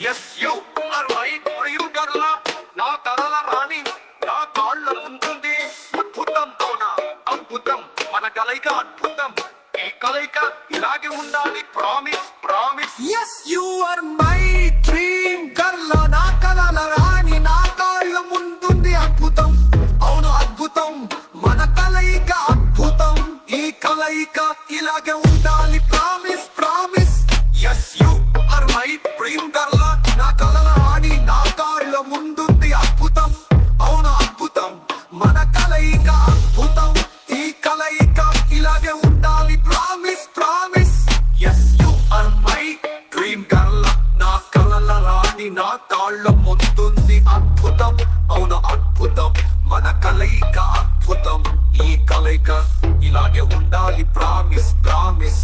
Yes you are right girl నా తరల రాణి నా కాళ్ళ ఉంటుంది. అద్భుతం అవునా? అద్భుతం. మన కలయిక అద్భుతం. ఈ కలయిక ఇలాగే ఉండాలి. Promise promise yes you are my dream girl నా కలల రాణి నా కాళ్ళ ఉంటుంది అద్భుతం. అవును అద్భుతం. మన కలయిక అద్భుతం. ఈ కలయిక ఇలాగే ఉండాలి. నా తాళ్ళ ముందుంది అద్భుతం. అవును అద్భుతం. మన కలయిక అద్భుతం. ఈ కలయిక ఇలాగే ఉండాలి promise promise.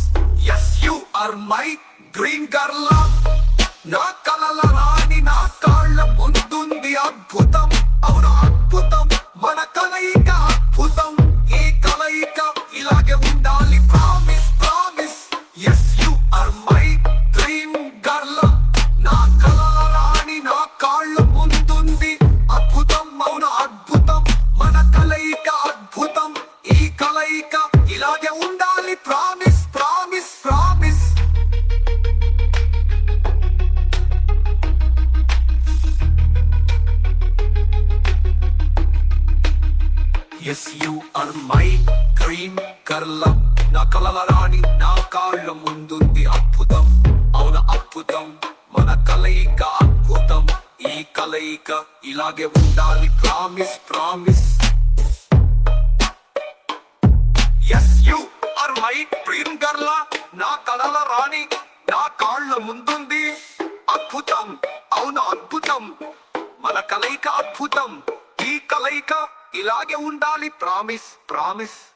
Yes you are my dream girl నా కలల రాణి నా ఇలాగే ఉండాలి promise promise promise. Yes you are my dream girl నా కలల రాణి నా కాళ్ళ ముందుంది అద్భుతం. అవున అద్భుతం. మన కలయిక అద్భుతం. ఈ కలయిక ఇలాగే ఉండాలి promise promise. Yes you are my dream girl నా కలల రాణి నా కాళ్ళ ముందుంది. అద్భుతం అవును అద్భుతం. మన కలయిక అద్భుతం. ఈ కలయిక ఇలాగే ఉండాలి ప్రామిస్ ప్రామిస్.